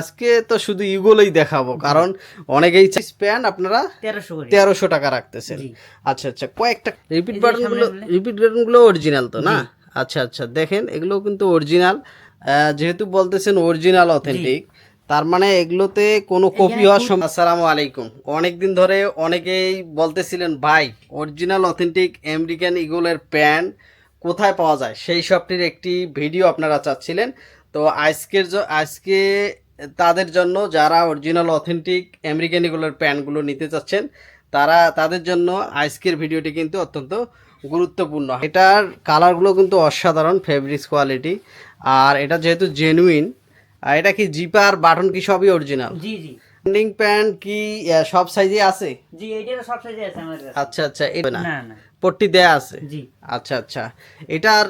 আজকে তো শুধু ইগুলোই দেখাবো কারণ অনেকেই স্প্যান আপনারা তেরোশো টাকা রাখতেছেন। আচ্ছা আচ্ছা কয়েকটা রিপিট এই বাটনগুলো রিপিট বাটনগুলো অরিজিনাল তো না? আচ্ছা আচ্ছা দেখেন এগুলো কিন্তু অরিজিনাল যেহেতু বলতেছেন অরিজিনাল অথেন্টিক তার মানে এগুলোতে কোনো কপি হওয়ার সম্ভব আসসালামু আলাইকুম। অনেকদিন ধরে অনেকেই বলতেছিলেন ভাই অরিজিনাল অথেন্টিক আমেরিকান ইগলের প্যান্ট কোথায় পাওয়া যায়? সেই সবটির একটি ভিডিও আপনারা চাচ্ছিলেন। তো আজকের আজকে তাদের জন্য যারা অরিজিনাল অথেন্টিক আমেরিকান ইগলের প্যান্টগুলো নিতে চাচ্ছেন তারা তাদের জন্য আজকের ভিডিওটি কিন্তু অত্যন্ত গুরুত্বপূর্ণ। এটার কালারগুলো কিন্তু অসাধারণ ফেব্রিক্স কোয়ালিটি আর এটা যেহেতু জেনুইন আর এটা কি জিপার বাটন কি সবই অরিজিনাল জি জি। প্যান্ট কি সব সাইজে আছে? জি এইটারও সব সাইজে আছে আচ্ছা আচ্ছা এটা না না। পট্টি দেয়া আছে? জি। আচ্ছা আচ্ছা। এটার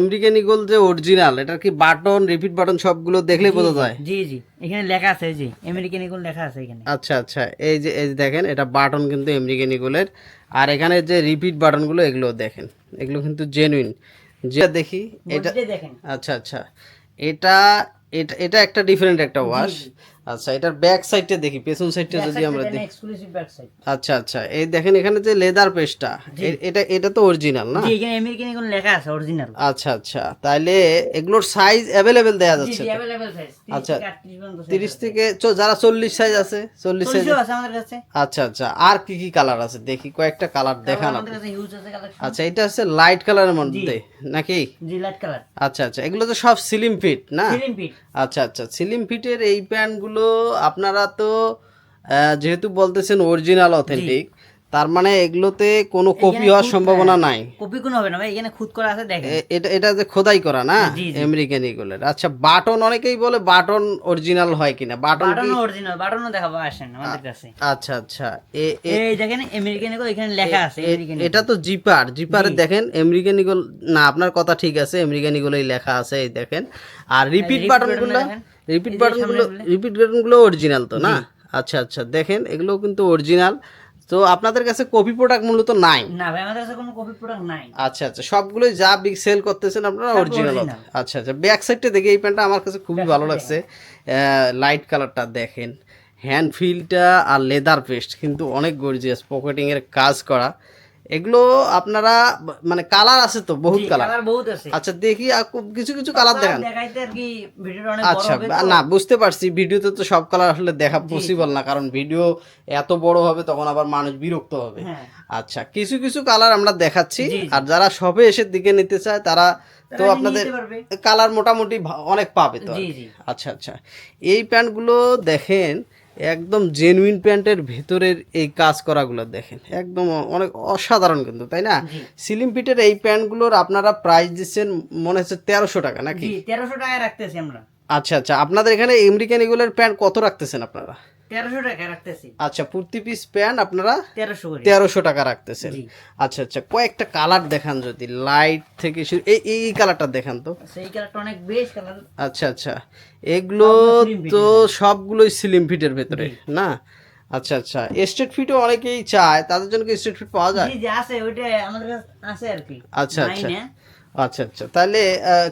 আমেরিকান ইগল যে অরিজিনাল এটার কি বাটন রিপিট বাটন সবগুলো দেখলেই বোঝা যায়? জি জি। এখানে লেখা আছে জি আমেরিকান ইগল লেখা আছে এখানে। আচ্ছা আচ্ছা। এই যে এই যে দেখেন এটা বাটন কিন্তু আমেরিকান ইগলের। আর এখানে যে রিপিট বাটনগুলো এগুলো দেখেন। এগুলো কিন্তু জেনুইন যেটা দেখি এটা দেখেন। আচ্ছা আচ্ছা। এটা এটা এটা একটা ডিফারেন্ট একটা ওয়াশ আচ্ছা এটার ব্যাক সাইডটা দেখি পেছন সাইডটা যদি আমরা দেখি এক্সক্লুসিভ ব্যাক সাইড আচ্ছা আচ্ছা এই দেখেন এখানে যে লেদার পেস্টটা এটা এটা তো অরিজিনাল না জি এখানে আমেরিকান ইগল লেখা আছে অরিজিনাল আচ্ছা আচ্ছা তাইলে এগুলোর সাইজ অ্যাভেলেবেল দেওয়া জি যাচ্ছে জি তো? अवेलेबल সাইজ আচ্ছা। 38 পর্যন্ত তিরিশ থেকে চ- যারা চল্লিশ সাইজ আছে চল্লিশ সাইজ চল্লিশও আছে আমাদের কাছে আচ্ছা আচ্ছা আর কি কি কালার আছে দেখি কয়েকটা কালার দেখান আমাদের আপনি কাছে হিউজ আছে কালেকশন আচ্ছা এটা হচ্ছে লাইট কালারের মধ্যে নাকি জি লাইট কালার আচ্ছা আচ্ছা এগুলো তো সব সিলিম ফিট না ফিলিং পিট আচ্ছা আচ্ছা সিলিম ফিটের এই প্যান্টগুলো আপনারা তো যেহেতু বলতেছেন অরিজিনাল অথেন্টিক তার মানে এগুলোতে কোনো কপি হওয়ার সম্ভাবনা নাই। কপি কোনো হবে না ভাই এখানে খুদ করা আছে দেখেন। এটা এটা যে খোদাই করা না। আমেরিকান ইগুলের আচ্ছা বাটন অনেকেই বলে বাটন অরিজিনাল হয় কিনা? বাটন কি বাটনও অরিজিনাল বাটনও দেখাবো আসেন আমাদের কাছে। আচ্ছা আচ্ছা। এই দেখেন আমেরিকান ইগল এখানে লেখা আছে আমেরিকান এটা তো জিপার। জিপারে দেখেন আমেরিকান ইগল না আপনার কথা ঠিক আছে আমেরিকান ইগলই লেখা আছে এই দেখেন। আর রিপিট repeat বাটনগুলো রিপিট বাটনগুলো রিপিট বাটনগুলো অরিজিনাল তো না? আচ্ছা আচ্ছা দেখেন এগুলো কিন্তু অরিজিনাল। তো আপনাদের কাছে কপি প্রোডাক্ট মূলত নাই? না ভাই আমাদের কাছে কোনো কপি প্রোডাক্ট নাই। আচ্ছা আচ্ছা সবগুলোই যা বিগ সেল করতেছেন আপনারা অরিজিনাল আচ্ছা আচ্ছা ব্যাক সাইডটা দেখে এই প্যান্টটা আমার কাছে খুবই ভালো লাগছে। লাইট কালারটা দেখেন। হ্যান্ড ফিলটা আর লেদার পেস্ট কিন্তু অনেক গর্জিয়াস পকেটিংয়ের এর কাজ করা। এগুলো আপনারা মানে কালার আছে তো বহুত কালার কালার বহুত আছে। আচ্ছা দেখি কিছু কিছু কালার দেখান। আচ্ছা না বুঝতে পারছি ভিডিওতে তো সব কালার আসলে দেখা পসিবল না কারণ ভিডিও এত বড় হবে তখন আবার মানুষ বিরক্ত হবে। হ্যাঁ। আচ্ছা কিছু কিছু কালার আমরা দেখাচ্ছি। আর যারা সবে এসে দিকে নিতে চায় তারা তো আপনাদের কালার মোটামুটি অনেক পাবে তো আচ্ছা আচ্ছা। এই প্যান্টগুলো দেখেন একদম জেনুইন প্যান্টের ভেতরের এই কাজ করাগুলো দেখেন। একদম অনেক অসাধারণ কিন্তু তাই না? সিলিম পিটের এই প্যান্টগুলোর আপনারা প্রাইস দিচ্ছেন মনে হচ্ছে তেরোশো টাকা নাকি? তেরোশো টাকায় রাখতেছি আমরা। আচ্ছা আচ্ছা। আপনাদের এখানে আমেরিকান এগুলোর প্যান্ট কত রাখতেছেন আপনারা? তেরোশো টাকায় রাখতেছি। আচ্ছা প্রতি পিস প্যান্ট আপনারা তেরোশো তেরোশো টাকা রাখতেছেন। আচ্ছা আচ্ছা কয়েকটা কালার দেখান যদি লাইট থেকে শুরু এই এই এই কালারটা দেখান তো। সেই কালারটা অনেক বেশ কালার আচ্ছা আচ্ছা এগুলো তো সবগুলোই স্লিম ফিটের ভেতরে না? আচ্ছা আচ্ছা স্ট্রেট ফিটও অনেকেই চায় তাদের জন্য কি স্ট্রেট ফিট পাওয়া যায়? জি আছে ওইটা আমাদের কাছে আছে আর কি। আচ্ছা আচ্ছা। আচ্ছা আচ্ছা। তাহলে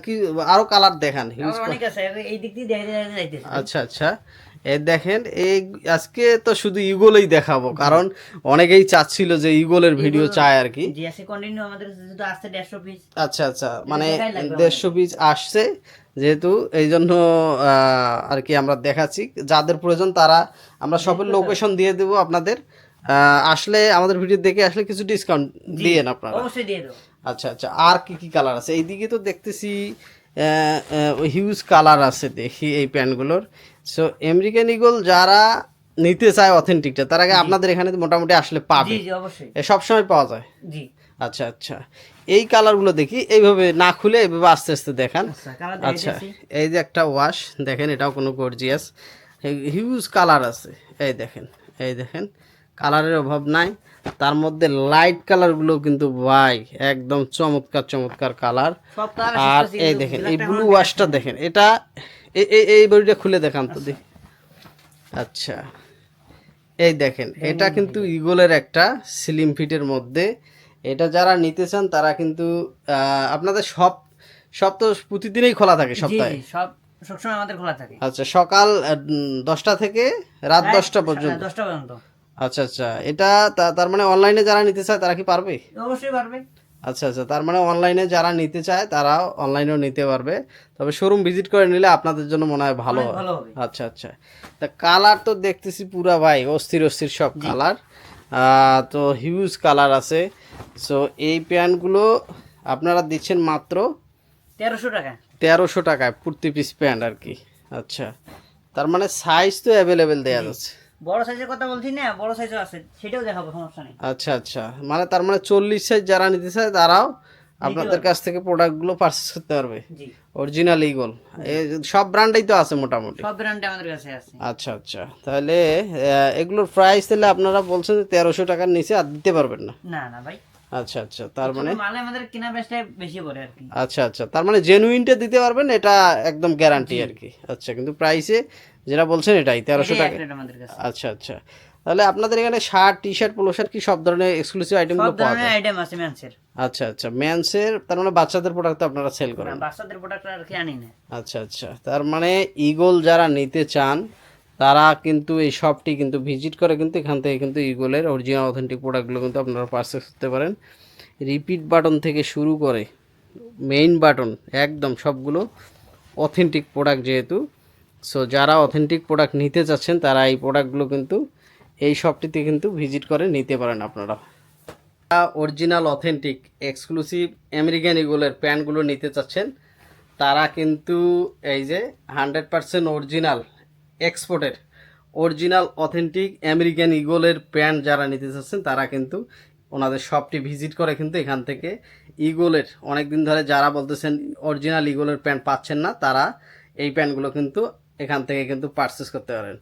কি আরও কালার দেখান। অনেক আছে এই দিক দিয়ে দেখে দেখে যাইতেছে। আচ্ছা আচ্ছা। এই দেখেন এই আজকে তো শুধু ইগোলই দেখাবো কারণ অনেকেই চাচ্ছিল যে ইগোলের ভিডিও চায় আর কি। কন্টিনিউ আমাদের কাছে আসছে দেড়শো পিস আচ্ছা আচ্ছা। মানে দেড়শো পিস আসছে যেহেতু এই জন্য আর কি আমরা দেখাচ্ছি। যাদের প্রয়োজন তারা আমরা সবের লোকেশন দিয়ে দেবো আপনাদের। আসলে আমাদের ভিডিও দেখে আসলে কিছু ডিসকাউন্ট দিয়েন আপনারা। অবশ্যই দিয়ে দেবো। আচ্ছা আচ্ছা আর কি কি কালার আছে? এইদিকে তো দেখতেছি হিউজ কালার আছে দেখি এই প্যান্টগুলোর সো আমেরিকান ইগল যারা নিতে চায় অথেন্টিকটা তার আগে আপনাদের এখানে মোটামুটি আসলে পাবে। এ সবসময় পাওয়া যায়? জি। আচ্ছা আচ্ছা। এই কালারগুলো দেখি এইভাবে না খুলে এইভাবে আস্তে আস্তে দেখান। আচ্ছা আচ্ছা এই যে একটা ওয়াশ দেখেন এটাও কোনো গর্জিয়াস হিউজ কালার আছে। এই দেখেন এই দেখেন। কালারের অভাব নাই। তার মধ্যে লাইট কালারগুলো কিন্তু ভাই একদম চমৎকার চমৎকার কালার আর এই দেখেন এই ব্লু ওয়াশটা দেখেন এটা এই- এই বডিটা খুলে দেখান তো দেখি। আচ্ছা এই দেখেন এটা কিন্তু ইগলের একটা স্লিম ফিটের মধ্যে। এটা যারা নিতে চান তারা কিন্তু আপনাদের সব সব তো প্রতিদিনই খোলা থাকে সপ্তাহে। সব সবসময় আমাদের খোলা থাকে। আচ্ছা সকাল দশটা থেকে রাত দশটা পর্যন্ত। দশটা পর্যন্ত। আচ্ছা আচ্ছা। এটা তার মানে অনলাইনে যারা নিতে চায় তারা কি পারবে? অবশ্যই পারবে। আচ্ছা আচ্ছা। তার মানে অনলাইনে যারা নিতে চায় তারা অনলাইনেও নিতে পারবে। তবে শোরুম ভিজিট করে নিলে আপনাদের জন্য মনে হয় ভালো হয় ভালো হবে। আচ্ছা আচ্ছা। তা কালার তো দেখতেছি পুরা ভাই অস্থির অস্থির সব কালার তো হিউজ কালার আছে। সো এই প্যান্টগুলো আপনারা দিচ্ছেন মাত্র তেরোশো টাকা। তেরোশো টাকায় প্রতি পিস প্যান্ট আর কি। আচ্ছা। তার মানে সাইজ তো অ্যাভেলেবেল দেওয়া যাচ্ছে। বড় সাইজের কথা বলছি না বড় সাইজও আছে সেটাও দেখাবো সমস্যা নেই। আচ্ছা আচ্ছা। মানে তার মানে চল্লিশ সাইজ যারা নিতে চায় তারাও আপনাদের কাছ থেকে প্রোডাক্টগুলো পারচেস করতে পারবে। অরিজিনাল ইগল সব ব্র্যান্ডেই তো আছে মোটামুটি। সব ব্র্যান্ডে আমাদের কাছে আছে। আচ্ছা আচ্ছা। তাহলে এগুলোর প্রাইস তাহলে আপনারা বলছেন যে তেরোশো টাকার নিচে আর দিতে পারবেন না? না না ভাই। আচ্ছা আচ্ছা। তার মানে? মালে আমাদের কেনা বেচটা বেশি পড়ে আর কি। আচ্ছা আচ্ছা। তার মানে জেনুইনটা দিতে পারবেন এটা একদম গ্যারান্টি আর কি। আচ্ছা কিন্তু প্রাইসে যেটা বলছেন এটাই তেরোশো টাকা। আচ্ছা আচ্ছা। তাহলে আপনাদের এখানে shirt T shirt polo shirt কি সব ধরনের এক্সক্লুসিভ আইটেমগুলো সব পাওয়া ধরনের যায়? আইটেম আছে ম্যানসের আচ্ছা আচ্ছা। মেন্সের তার মানে বাচ্চাদের প্রোডাক্ট তো আপনারা সেল করেন। বাচ্চাদের প্রোডাক্ট আর কি আনি না। আচ্ছা আচ্ছা। তার মানে ইগল যারা নিতে চান তারা কিন্তু এই শপটি কিন্তু ভিজিট করে কিন্তু এখান থেকে কিন্তু ইগলের অরিজিনাল অথেন্টিক প্রোডাক্টগুলো কিন্তু আপনারা পারচেস করতে পারেন। রিপিট বাটন থেকে শুরু করে মেইন বাটন একদম সবগুলো অথেন্টিক প্রোডাক্ট যেহেতু সো যারা অথেন্টিক প্রোডাক্ট নিতে চাচ্ছেন, তারা এই প্রোডাক্টগুলো কিন্তু এই শপটিতে কিন্তু ভিজিট করে নিতে পারেন আপনারা। অরিজিনাল অথেন্টিক এক্সক্লুসিভ আমেরিকান ইগলের প্যান্টগুলো নিতে চাচ্ছেন, তারা কিন্তু এই যে হান্ড্রেড পার্সেন্ট অরিজিনাল এক্সপোর্টের অরিজিনাল অথেন্টিক আমেরিকান ইগলের প্যান্ট যারা নিতে চাচ্ছেন, তারা কিন্তু ওনাদের শপটি ভিজিট করে কিন্তু এখান থেকে ইগলের অনেক দিন ধরে যারা বলতেছেন অরিজিনাল ইগলের প্যান্ট পাচ্ছেন না, তারা এই প্যান্টগুলো কিন্তু এখান থেকে কিন্তু পারচেস করতে পারেন।